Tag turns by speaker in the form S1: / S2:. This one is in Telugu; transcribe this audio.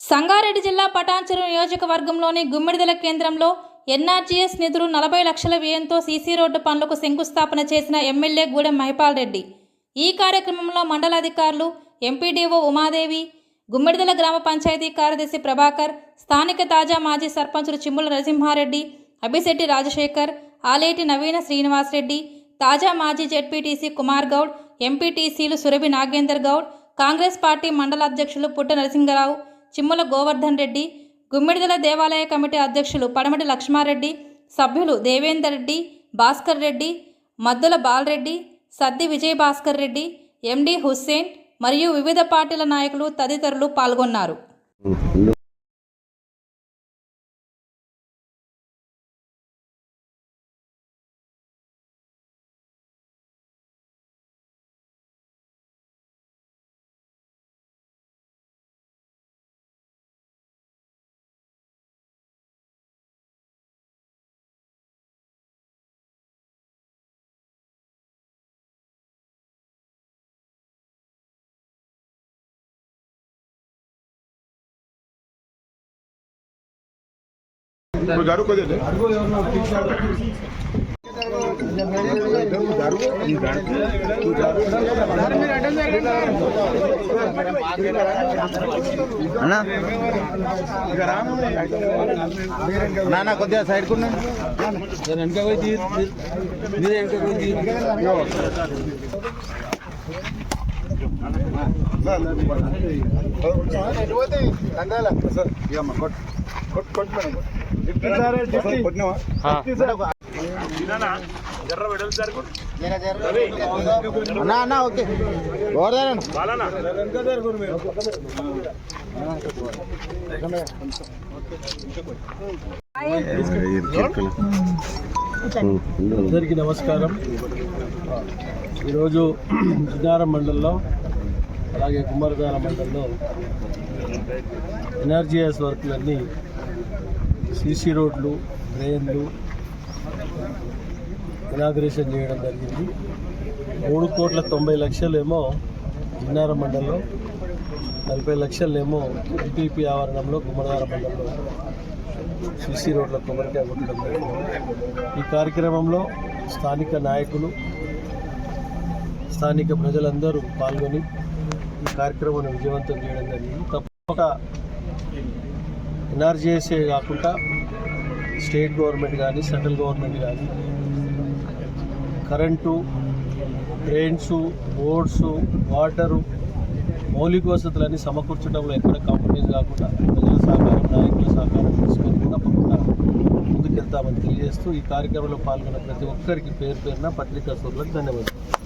S1: సంగారెడ్డి జిల్లా పటాన్చెరు నియోజకవర్గంలోని గుమ్మిడిదల కేంద్రంలో ఎన్ఆర్జీఎస్ నిధులు నలభై లక్షల వ్యయంతో సీసీ రోడ్డు పనులకు శంకుస్థాపన చేసిన ఎమ్మెల్యే గూడెం మహిపాల్ రెడ్డి. ఈ కార్యక్రమంలో మండలాధికారులు ఎంపీడీఓ ఉమాదేవి గుమ్మిడిదల గ్రామ పంచాయతీ కార్యదర్శి ప్రభాకర్ స్థానిక తాజా మాజీ సర్పంచులు చిమ్ముల నరసింహారెడ్డి అభిశెట్టి రాజశేఖర్ ఆలేటి నవీన శ్రీనివాసరెడ్డి తాజా మాజీ జెడ్పీటీసీ కుమార్ గౌడ్ ఎంపీటీసీలు సురభి నాగేందర్ గౌడ్ కాంగ్రెస్ పార్టీ మండల అధ్యక్షులు పుట్ట నరసింహరావు చిమ్ముల గోవర్ధన్ రెడ్డి గుమ్మిడిదల దేవాలయ కమిటీ అధ్యక్షులు పడమటి లక్ష్మారెడ్డి సభ్యులు దేవేందర్ రెడ్డి భాస్కర్ రెడ్డి మద్దుల బాలరెడ్డి సద్ది విజయ్ భాస్కర్ రెడ్డి ఎండి హుస్సేన్ మరియు వివిధ పార్టీల నాయకులు తదితరులు పాల్గొన్నారు.
S2: ఇప్పుడు గడువు కొద్దిగా
S3: అన్నా నాన్న కొద్దిగా సైడ్ కున్నా వెనక పోయి తీ మీరే వెనక పోయి తీ అన్నా అన్నా ఓకే
S4: అందరికీ నమస్కారం. ఈరోజు జిన్నారం మండలంలో అలాగే కుమారధార మండలంలో ఎన్ఆర్జీఎస్ వర్క్లన్నీ సీసీ రోడ్లు డ్రైన్లు ఇనాగ్రేషన్ చేయడం జరిగింది. మూడు కోట్ల తొంభై లక్షలేమో జిన్నార మండలంలో నలభై లక్షలేమో ఎంపీపీ ఆవరణంలో గుమ్మడార మండలంలో సీసీ రోడ్ల కొబ్బరికాయ కొట్టడం జరిగింది. ఈ కార్యక్రమంలో స్థానిక నాయకులు స్థానిక ప్రజలందరూ పాల్గొని ఈ కార్యక్రమాన్ని విజయవంతం చేయడం జరిగింది. తప్పక ఎన్ఆర్జీఎస్ఏ కాకుండా స్టేట్ గవర్నమెంట్ కానీ సెంట్రల్ గవర్నమెంట్ కానీ కరెంటు డ్రైన్స్ రోడ్స్ వాటరు మౌలిక వసతులన్నీ సమకూర్చడంలో ఎక్కడ కాంప్రమైజ్ కాకుండా ప్రజల సహకారం నాయకుల సహకారం తీసుకొని తప్పకుండా ముందుకెళ్తామని తెలియజేస్తూ ఈ కార్యక్రమంలో పాల్గొన్న ప్రతి ఒక్కరికి పేరు పేరున పత్రికా సోదరులకు ధన్యవాదాలు.